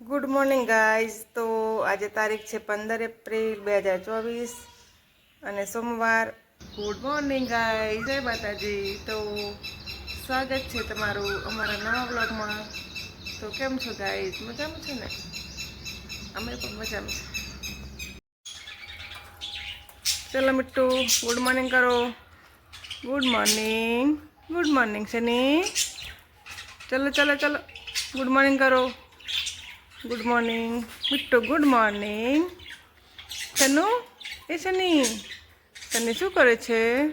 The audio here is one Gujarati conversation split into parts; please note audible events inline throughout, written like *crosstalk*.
ગુડ મોર્નિંગ ગાઈઝ તો આજે તારીખ છે પંદર એપ્રિલ બે હજાર ચોવીસ અને સોમવાર. ગુડ મોર્નિંગ ગાઈઝ જય માતાજી. તો સ્વાગત છે તમારું અમારા નવા બ્લોગમાં તો કેમ છો ગાઈઝ મજામાં છો ને? અમે પણ મજામાં છે ચલો મિટ્ટુ ગુડ મોર્નિંગ કરો. Good morning good morning Shani ચલો ચલો ચલો. ગુડ મોર્નિંગ કરો. Good morning Mittu good morning Sanu એ સની સની શું કરે છે?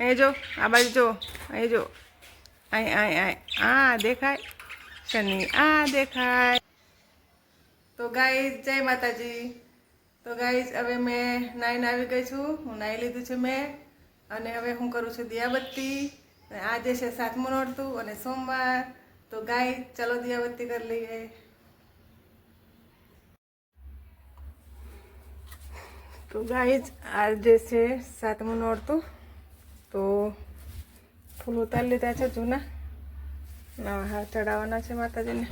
અહીં જો, આ બાજુ જો, અહીં જો. અહીં અહીં અહીં. આ દેખાય. સની આ દેખાય. તો ગાઈઝ જય માતાજી. તો ગાઈઝ હવે મેં નાઈને આવી ગઈ છું. હું નાહી લીધું છે મેં. અને હવે હું કરું છું દિયાબત્તી. આજે છે સાતમું નોરતું અને સોમવાર. તો ગાય ચલો દિયાબત્તી કરી લઈએ. તો ગાઈજ આજે છે સાતમું નોરતું તો ફૂલ ઉતારી લીધા છે જૂના. નવા હાર ચડાવવાના છે માતાજીને.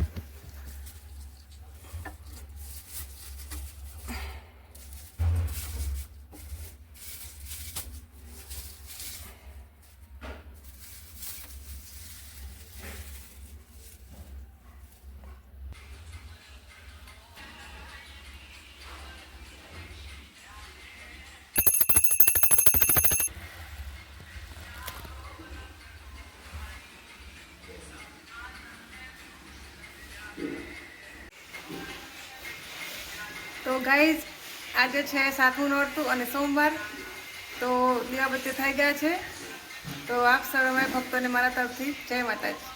ગાઈઝ આજે છે સાતમું નોરતું અને સોમવાર. તો દીવાબત્તી થઈ ગયા છે. તો આપ સર્વે ભક્તોને મારા તરફથી જય માતાજી.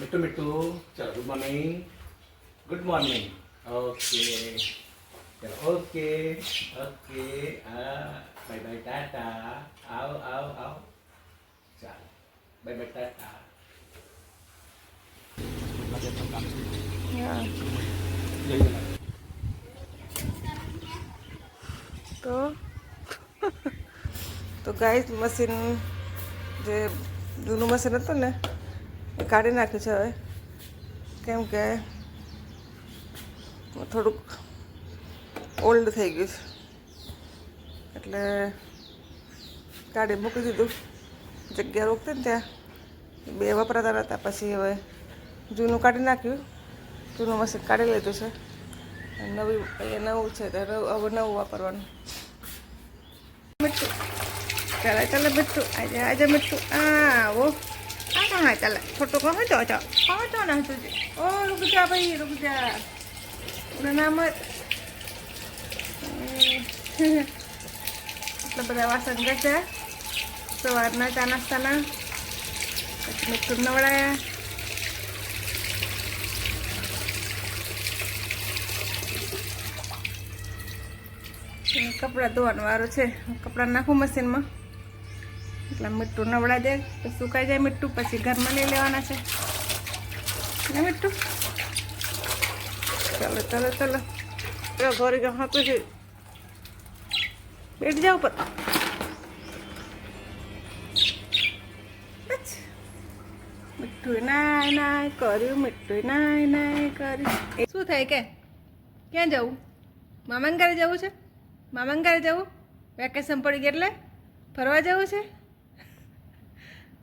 મીઠું મીઠું. ચાલો good morning good morning morning. ચલો, ઓકે ઓકે, આ, બાય બાય ટાટા, આવ આવ આવ. ચાલો, બાય બાય ટાટા. તો? તો ગાઈસ મશીન જે જૂનું મશીન હતું ને, એ કાઢી નાખ્યું છે હવે. કેમ કે, થોડુંક ઓલ્ડ થઈ ગયું છે. એટલે કાઢી મૂકી દીધું. જગ્યા રોકતી ને ત્યાં. બે વપરાતા હતા પછી હવે જૂનું કાઢી નાખ્યું. જૂનું મશીન કાઢી લીધું છે. નવી, અહીંયા નવું છે, તો હવે નવું વાપરવાનું. મીઠું. ચાલે ચાલે મીઠું. આજે આજે મીઠું. આ, ઓ. હા ચાલે. ખોટું કહો ચો ચો કહો ચો ના ઓ રૂક ભાઈ રૂક જા ના એટલે બધા વાસણ ઘસ્યા સવારના ચા નાસ્તાના પછી મીઠું નવડાયા કપડાં ધોવાનો વારો છે કપડાં નાખું મશીનમાં એટલે મીઠું નવડા દે તો સુકાઈ જાય મીઠું પછી ઘરમાં લઈ લેવાના છે ને મીઠું ચાલો ચાલો ચાલો ગોરી ઘરે ગયો હા છે બેઠ જાઓ પર મીઠું નાય નાય કર્યું, મીઠું નાય નાય કર્યું. શું થાય કે? ક્યાં જવું? મામાને ઘરે જવું છે? મામાને ઘરે જવું? વેકેશન પડી ગયું એટલે ફરવા જવું છે?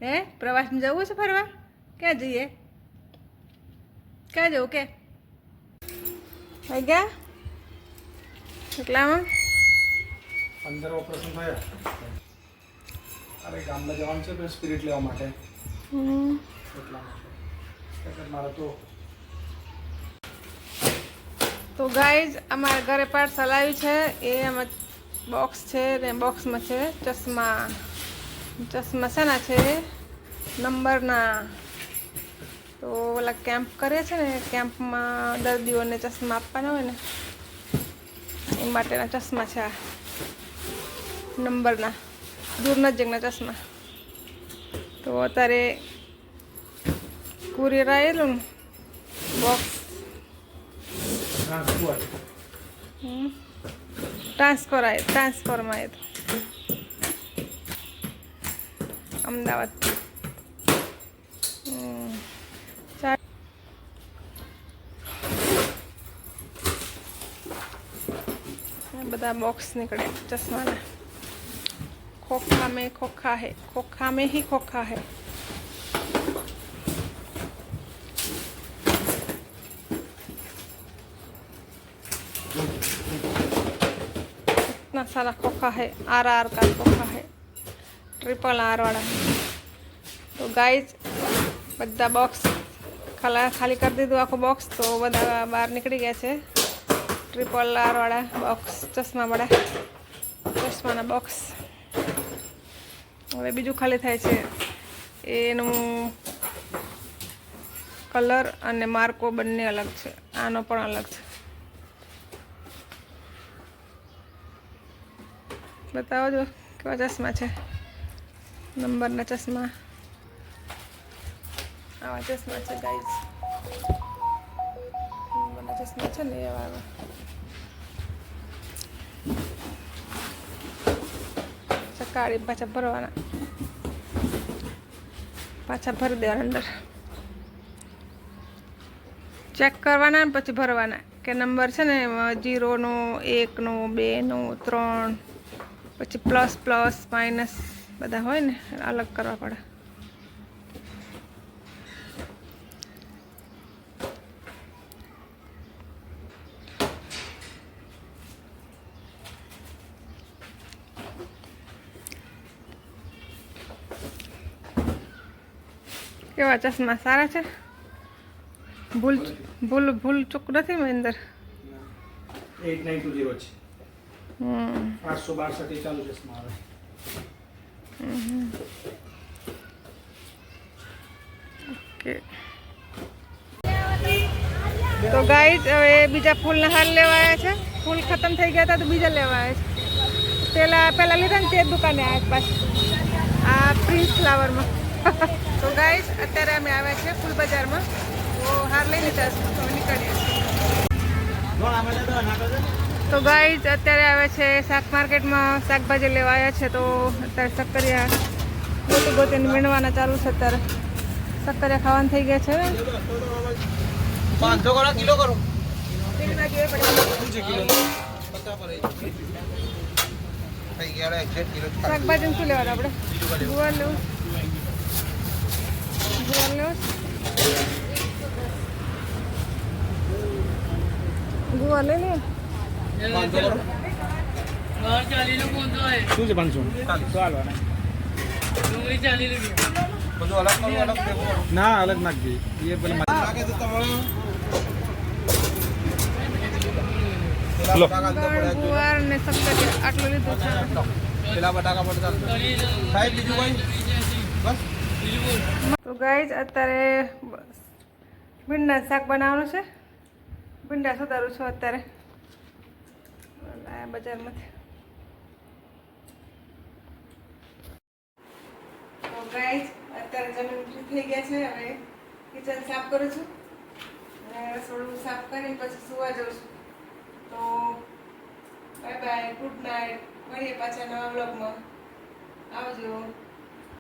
હે? પ્રવાસમાં જવું છે ફરવા? ક્યાં જઈએ? ક્યાં જવું કે? થઈ ગયા એટલામાં અંદર ઓપરેશન થયા. અરે ગામમાં જવાનું છે તો સ્પિરિટ લેવા માટે. એટલા માટે. મારે તો તો ગાઈઝ અમારા ઘરે પાર્સલ આવ્યું છે. એ એમાં બોક્સ છે ને બોક્સમાં છે. ચશ્મા ચશ્મા શેના છે? નંબરના. તો ઓલા કેમ્પ કરે છે ને કેમ્પમાં દર્દીઓને ચશ્મા આપવાના હોય ને એ માટેના ચશ્મા છે આ. નંબરના, દૂરના જગના ચશ્મા. તો અત્યારે કુરિયર આવેલું ને બોક્સ. ટ્રાન્સફર આવે ટ્રાન્સફરમાં આવ્યો અમદાવાદ. બધા બોક્સ નીકળ્યા ચશ્માના. खोखा में खोखा है खोखा में ही खोखा है इतना सारा खोखा है आर आर का खोखा है ट्रिपल आर वाला તો ગાઈઝ બધા બોક્સ ખાલા ખાલી કરી દીધું આખું બોક્સ તો બધા બહાર નીકળી ગયા છે ટ્રિપલ આર વાળા બોક્સ ચશ્મા વાળા ચશ્માના બોક્સ હવે બીજું ખાલી થાય છે એનું કલર અને માર્કો બંને અલગ છે. આનો પણ અલગ છે. બતાવો જો, કેવા ચશ્મા છે? નંબરના ચશ્મા. આવા ચશ્મા છે ગાઈઝ નંબરના ચશ્મા છે ને એવા સકાળી પાછા ભરવાના. પાછા ભરી દેવાના અંદર. ચેક કરવાના પછી ભરવાના. કે નંબર છે ને જીરોનો એકનો બેનો ત્રણ. પછી પ્લસ પ્લસ માઇનસ બધા હોય ને, અલગ કરવા પડે. કેવા ચશ્મા સારા છે ભૂલ ભૂલ ભૂલ ચૂક નથી Mahender eight nine two zero છે હમ આઠસો બાસઠ ચાલુ ચશ્મા આવે ઓકે તો ગાઈઝ હવે બીજા ફૂલના હાર લેવા આવ્યા છે. ફૂલ ખતમ થઈ ગયા હતા તો બીજા લેવા આવ્યા છે. પેલા પેલા લીધા ને તે દુકાને આવ્યા પાછા આ પ્રિન્સ ફ્લાવરમાં *laughs* તો ગાઈઝ અત્યારે અમે આવ્યા છે ફૂલ બજારમાં. તો હાર લઈ લીધા તો નીકળીએ તો ગાઈઝ અત્યારે આવે છે શાક માર્કેટમાં. શાકભાજી લેવા આવ્યા છે તો અત્યારે સક્કરિયા ગોતી ગોતીને વીણવાના ચાલુ છે અત્યારે. સક્કરિયા ખાવાનું થઈ ગયા છે પાંચસો કિલો કરો. વીણવા શું છે કિલો? થઈ ગયા એક્ઝેક્ટ કિલો શાકભાજીને શું લેવાનું આપણે? ગુવાર લેવું. ગુવાર લેવું ગુવાર લઈ લઈએ પાંચસો કરો શું છે પાંચસો ચાલો બધું અલગ કરો અલગ ભેગું કરો ના અલગ નાખજે એ પેલા લાગે તો તમારે લો ગળ, ગુવાર ને સક્કરિયા આટલું લીધું છે પેલા બટાકા પર ચાલશે સાહેબ બીજું કોઈ બસ તો ગાઈઝ અત્યારે ભીંડા શાક બનાવવાનું છે. ભીંડા સુધારું છું અત્યારે. લાયા બજારમાંથી. તો ગાઈઝ અત્યારે જમીન ફ્રી થઈ ગયા છે. હવે કિચન સાફ કરું છું. અને રસોડું સાફ કરીને પછી સુવા જાઉં છું. તો બાય બાય ગુડ નાઇટ મળીએ પાછા નવા બ્લોગમાં આવજો.